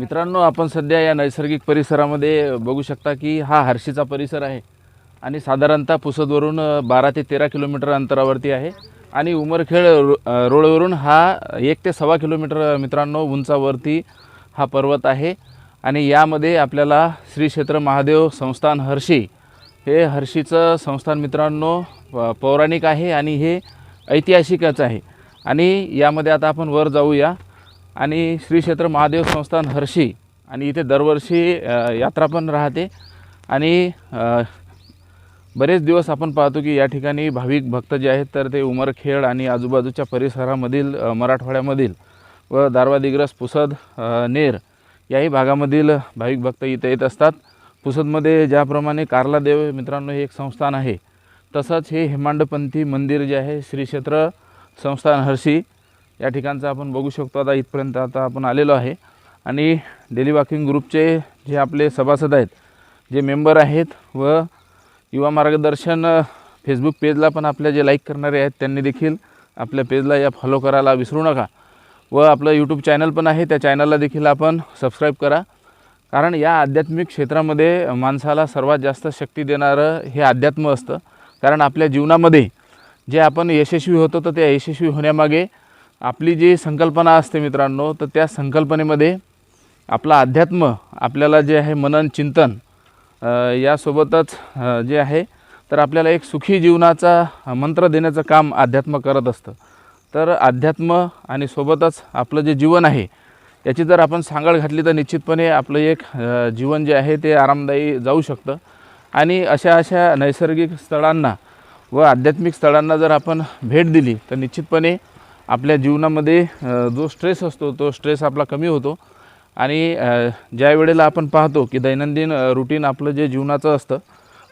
मित्रांनो आपण सध्या या नैसर्गिक परिसरामध्ये बघू शकता की हा हर्षीचा परिसर आहे आणि साधारणतः पुसदवरून बारा ते तेरा किलोमीटर अंतरावरती आहे. आणि उमरखेड रो रोडवरून हा एक ते सव्वा किलोमीटर मित्रांनो उंचावरती हा पर्वत आहे. आणि यामध्ये आपल्याला श्री क्षेत्र महादेव संस्थान हर्षी हे हर्षीचं संस्थान मित्रांनो प- पौराणिक आहे आणि हे ऐतिहासिकच आहे. आणि यामध्ये आता आपण वर जाऊया. आणि श्री क्षेत्र महादेव संस्थान हर्षी. आणि इथे दरवर्षी यात्रा पण राहते. आणि बरेच दिवस आपण पाहतो की या ठिकाणी भाविक भक्त जे आहेत तर ते उमरखेड आणि आजूबाजूच्या परिसरामधील मराठवाड्यामधील व दारवादिग्रस पुसद नेर याही भागामधील भाविक भक्त इथे येत असतात. पुसदमध्ये ज्याप्रमाणे कार्ला देव मित्रांनो हे एक संस्थान आहे तसंच हे हेमांडपंथी मंदिर जे आहे श्री क्षेत्र संस्थान हर्षी. या ठिकाणचं आपण बघू शकतो. आता इथपर्यंत आता आपण आलेलो आहे. आणि डेली वॉकिंग ग्रुपचे जे आपले सभासद आहेत जे मेंबर आहेत व युवा मार्गदर्शन फेसबुक पेजला पण आपल्या जे लाईक करणारे आहेत त्यांनी देखील आपल्या पेजला या फॉलो करायला विसरू नका. व आपलं यूट्यूब चॅनल पण आहे त्या चॅनलला देखील आपण सबस्क्राईब करा. कारण या आध्यात्मिक क्षेत्रामध्ये माणसाला सर्वात जास्त शक्ती देणारं हे अध्यात्म असतं. कारण आपल्या जीवनामध्ये जे आपण यशस्वी होतो तर त्या यशस्वी होण्यामागे आपली जी संकल्पना असते मित्रांनो तर त्या संकल्पनेमध्ये आपला अध्यात्म आपल्याला जे आहे मनन चिंतन यासोबतच जे आहे तर आपल्याला एक सुखी जीवनाचा मंत्र देण्याचं काम अध्यात्म करत असतं. तर अध्यात्म आणि सोबतच आपलं जे जीवन आहे याची जर आपण सांगड घातली तर निश्चितपणे आपलं एक जीवन जे आहे ते आरामदायी जाऊ शकतं. आणि अशा अशा नैसर्गिक स्थळांना व आध्यात्मिक स्थळांना जर आपण भेट दिली तर निश्चितपणे आपल्या जीवनामध्ये जो स्ट्रेस असतो तो स्ट्रेस आपला कमी होतो. आणि ज्या वेळेला आपण पाहतो की दैनंदिन रुटीन आपलं जे जीवनाचं असतं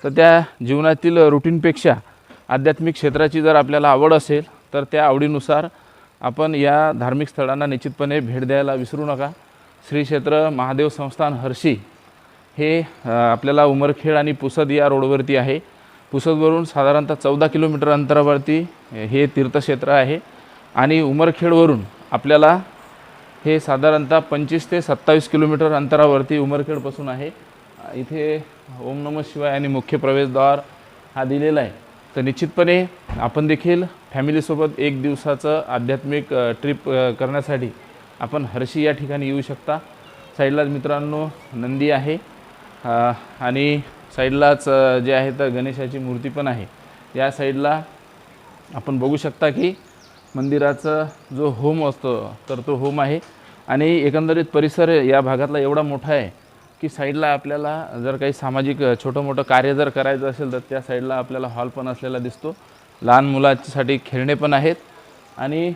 तर त्या जीवनातील रुटीनपेक्षा आध्यात्मिक क्षेत्राची जर आपल्याला आवड असेल तर त्या आवडीनुसार आपण या धार्मिक स्थळांना निश्चितपणे भेट द्यायला विसरू नका. श्री क्षेत्र महादेव संस्थान हर्षी हे आपल्याला उमरखेड आणि पुसद या रोडवरती आहे. पुसदवरून साधारणतः चौदा किलोमीटर अंतरावरती हे तीर्थक्षेत्र आहे. आणि उमरखेडवरून आपल्याला हे साधारणतः पंचवीस ते सत्तावीस किलोमीटर अंतरावरती उमरखेडपासून आहे. इथे ओम नमः शिवाय आणि मुख्य प्रवेशद्वार हा दिलेला आहे. तर निश्चितपणे आपण देखील फॅमिलीसोबत एक दिवसाचं आध्यात्मिक ट्रिप करण्यासाठी आपण हर्षी या ठिकाणी येऊ शकता. साईडलाच मित्रांनो नंदी आहे. आणि साईडलाच जे आहे तर गणेशाची मूर्ती पण आहे. या साईडला आपण बघू शकता की मंदिराचा जो होम असतो तर तो होम आहे. आणि एकंदरीत परिसर या भागातला एवढा मोठा आहे की साईडला आपल्याला जर काही सामाजिक छोटं मोठं कार्य जर करायचं असेल तर त्या साईडला आपल्याला हॉल पण असलेला दिसतो. लहान मुलांसाठी खेळणे पण आहेत. आणि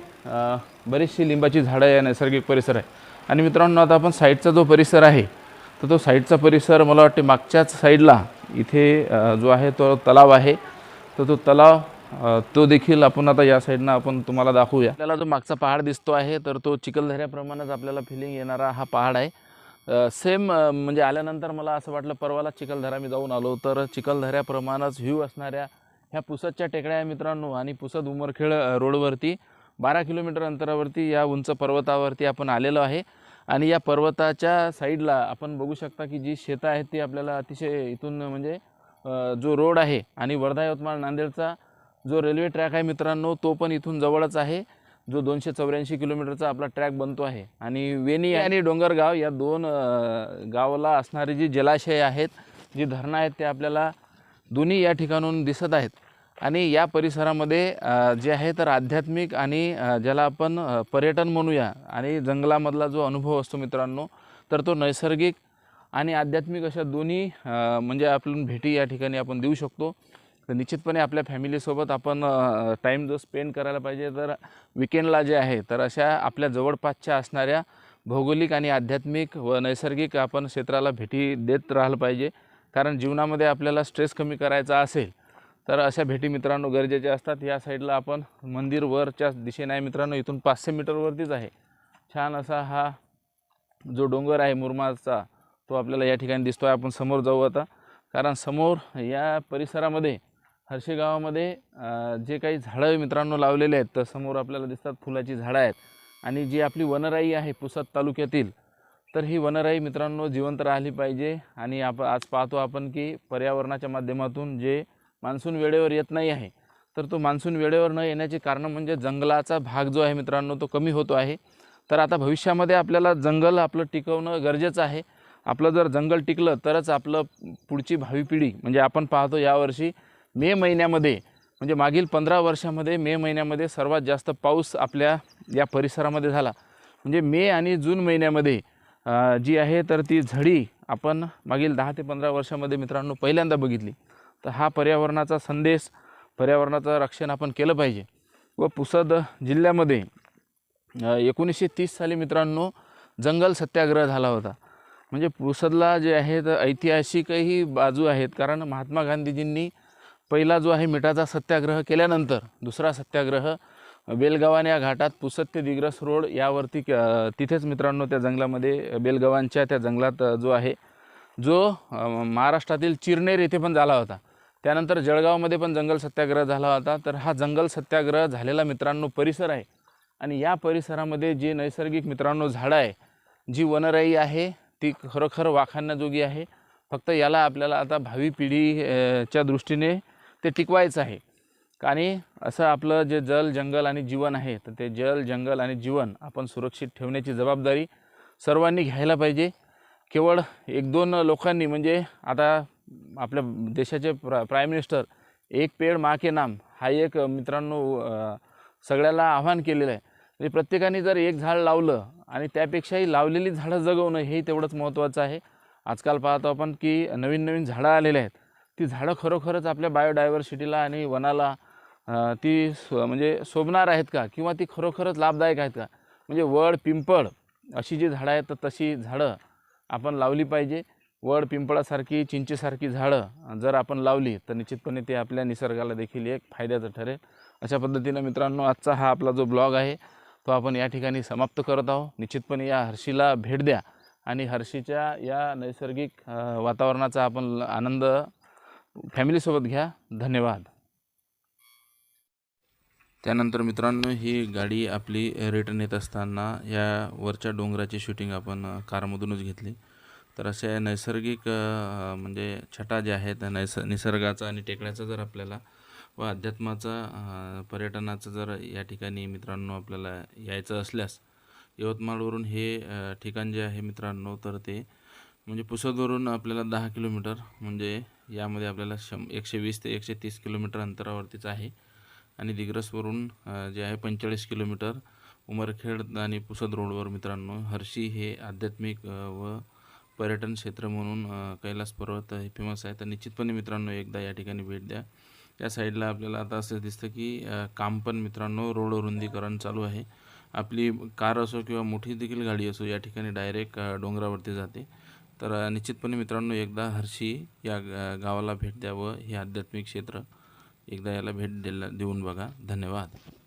बरीचशी लिंबाची झाडं या नैसर्गिक परिसर आहे आणि मित्रांनो आता आपण साईडचा जो परिसर आहे तर तो साईडचा परिसर मला वाटते मागच्याच साईडला इथे जो आहे तो तलाव आहे. तर तो तलाव तो देखील आपण आता या साईडनं आपण तुम्हाला दाखवूया. आपल्याला जो मागचा पहाड दिसतो आहे तर तो चिखलदऱ्याप्रमाणेच आपल्याला फिलिंग येणारा हा पहाड आहे. सेम म्हणजे आल्यानंतर मला असं वाटलं परवाला चिखलदरा मी जाऊन आलो तर चिखलधऱ्याप्रमाणेच व्ह्यू असणाऱ्या ह्या पुसदच्या टेकड्या आहे मित्रांनो आणि पुसद उमरखेड रोडवरती बारा किलोमीटर अंतरावरती या उंच पर्वतावरती आपण आलेलो आहे. आणि या पर्वताच्या साईडला आपण बघू शकता की जी शेतं आहेत ती आपल्याला अतिशय इथून म्हणजे जो रोड आहे आणि वर्धा यवतमाळ नांदेडचा जो रेल्वे ट्रॅक आहे मित्रांनो तो पण इथून जवळच आहे. जो दोनशे चौऱ्याऐंशी किलोमीटरचा आपला ट्रॅक बनतो आहे. आणि वेणी आणि डोंगरगाव या दोन गावाला असणारी जी जलाशय आहेत जी धरणं आहेत ते आपल्याला दोन्ही या ठिकाणून दिसत आहेत. आणि या परिसरामध्ये जे आहे तर आध्यात्मिक आणि ज्याला आपण पर्यटन म्हणूया आणि जंगलामधला जो अनुभव असतो मित्रांनो तर तो नैसर्गिक आणि आध्यात्मिक अशा दोन्ही म्हणजे आपण भेटी या ठिकाणी आपण देऊ शकतो. तर निश्चितपणे आपल्या फॅमिलीसोबत आपण टाईम जो स्पेंड करायला पाहिजे तर विकेंडला जे आहे तर अशा आपल्या जवळपासच्या असणाऱ्या भौगोलिक आणि आध्यात्मिक व नैसर्गिक आपण क्षेत्राला भेटी देत राहिलं पाहिजे. कारण जीवनामध्ये आपल्याला स्ट्रेस कमी करायचा असेल तर अशा भेटी मित्रांनो गरजेच्या असतात. या साईडला आपण मंदिर वरच्या दिशेने आहे मित्रांनो इथून पाचशे मीटरवरतीच आहे. छान असा हा जो डोंगर आहे मुरमाडचा तो आपल्याला या ठिकाणी दिसतो आहे आपण समोर जाऊ आता. कारण समोर या परिसरामध्ये हर्षे गावामध्ये जे काही झाडं मित्रांनो लावलेले आहेत तर समोर आपल्याला दिसतात फुलाची झाडं आहेत. आणि जी आपली वनराई आहे पुसद तालुक्यातील तर ही वनराई मित्रांनो जिवंत राहिली पाहिजे. आणि आप आज पाहतो आपण की पर्यावरणाच्या माध्यमातून जे मान्सून वेळेवर येत नाही आहे तर तो मान्सून वेळेवर न येण्याचे कारण म्हणजे जंगलाचा भाग जो आहे मित्रांनो तो कमी होतो आहे. तर आता भविष्यामध्ये आपल्याला जंगल आपलं टिकवणं गरजेचं आहे. आपलं जर जंगल टिकलं तरच आपलं पुढची भावी पिढी म्हणजे आपण पाहतो यावर्षी मे महिन्यामध्ये म्हणजे मागील पंधरा वर्षामध्ये मे महिन्यामध्ये सर्वात जास्त पाऊस आपल्या या परिसरामध्ये झाला. म्हणजे मे आणि जून महिन्यामध्ये जी आहे तर ती झडी आपण मागील दहा ते पंधरा वर्षामध्ये मित्रांनो पहिल्यांदा बघितली. तर हा पर्यावरणाचा संदेश पर्यावरणाचं रक्षण आपण केलं पाहिजे. व पुसद जिल्ह्यामध्ये एकोणीसशे तीस साली मित्रांनो जंगल सत्याग्रह झाला होता. म्हणजे पुसदला जे आहे तर ऐतिहासिकही बाजू आहेत. कारण महात्मा गांधीजींनी पहिला जो आहे मिठाचा सत्याग्रह केल्यानंतर दुसरा सत्याग्रह बेलगावान या घाटात पुसत्य ते दिग्रस रोड यावरती क- तिथेच मित्रांनो त्या जंगलामध्ये बेलगावांच्या त्या जंगलात जो आहे जो महाराष्ट्रातील चिरनेर येथे पण झाला होता. त्यानंतर जळगावमध्ये पण जंगल सत्याग्रह झाला होता. तर हा जंगल सत्याग्रह झालेला मित्रांनो परिसर आहे. आणि या परिसरामध्ये जे नैसर्गिक मित्रांनो झाडं आहे जी वनराई आहे ती खरोखर वाखाणण्याजोगी आहे. फक्त याला आपल्याला आता भावी पिढीच्या दृष्टीने ते टिकवायचं आहे. आणि असं आपलं जे जल जंगल आणि जीवन आहे तर ते जल जंगल आणि जीवन आपण सुरक्षित ठेवण्याची जबाबदारी सर्वांनी घ्यायला पाहिजे. केवळ एक दोन लोकांनी म्हणजे आता आपल्या देशाचे प्रा प्राईम मिनिस्टर एक पेड मा के नाम हा एक मित्रांनो सगळ्याला आव्हान केलेलं आहे. म्हणजे प्रत्येकाने जर एक झाड लावलं आणि त्यापेक्षाही लावलेली झाडं जगवणं हे तेवढंच महत्त्वाचं आहे. आजकाल पाहतो आपण की नवीन नवीन झाडं आलेले आहेत. ती झाडं खरोखरच आपल्या बायोडायव्हर्सिटीला आणि वनाला ती सो म्हणजे शोभणार आहेत का? किंवा ती खरोखरच लाभदायक आहेत का? म्हणजे वड पिंपळ अशी जी झाडं आहेत तर तशी झाडं आपण लावली पाहिजे. वड पिंपळासारखी चिंचेसारखी झाडं जर आपण लावली तर निश्चितपणे ते आपल्या निसर्गाला देखील एक फायद्याचं ठरेल. अशा पद्धतीनं मित्रांनो आजचा हा आपला जो ब्लॉग आहे तो आपण या ठिकाणी समाप्त करत आहोत. निश्चितपणे या हर्षीला भेट द्या आणि हर्षीच्या या नैसर्गिक वातावरणाचा आपण आनंद फॅमिलीसोबत घ्या. धन्यवाद. त्यानंतर मित्रांनो ही गाडी आपली रिटर्न येत असताना या वरच्या डोंगराची शूटिंग आपण कारमधूनच घेतली. तर असे नैसर्गिक म्हणजे छटा ज्या आहेत नैस निसर्गाचा आणि टेकड्याचा जर आपल्याला व अध्यात्माचा पर्यटनाचं जर या ठिकाणी मित्रांनो आपल्याला यायचं असल्यास यवतमाळवरून हे ठिकाण जे आहे मित्रांनो तर ते म्हणजे पुसदवरून आपल्याला दहा किलोमीटर म्हणजे यामध्ये आपल्याला शं एकशे वीस ते एकशे तीस किलोमीटर अंतरावरतीच आहे. आणि दिग्रसवरून जे आहे पंचेचाळीस किलोमीटर उमरखेड आणि पुसद रोडवर मित्रांनो हर्षी हे आध्यात्मिक व पर्यटन क्षेत्र म्हणून कैलास पर्वत हे फेमस आहे. तर निश्चितपणे मित्रांनो एकदा या ठिकाणी भेट द्या. या साईडला आपल्याला आता असं दिसतं की काम पण मित्रांनो रोड रुंदीकरण चालू आहे. आपली कार असो किंवा मोठी देखील गाडी असो या ठिकाणी डायरेक्ट डोंगरावरती जाते. तर निश्चितपणे मित्रांनो एकदा हर्षी या ग- गावाला भेट द्यावं हे आध्यात्मिक क्षेत्र. एकदा याला भेट दिला देऊन बघा. धन्यवाद.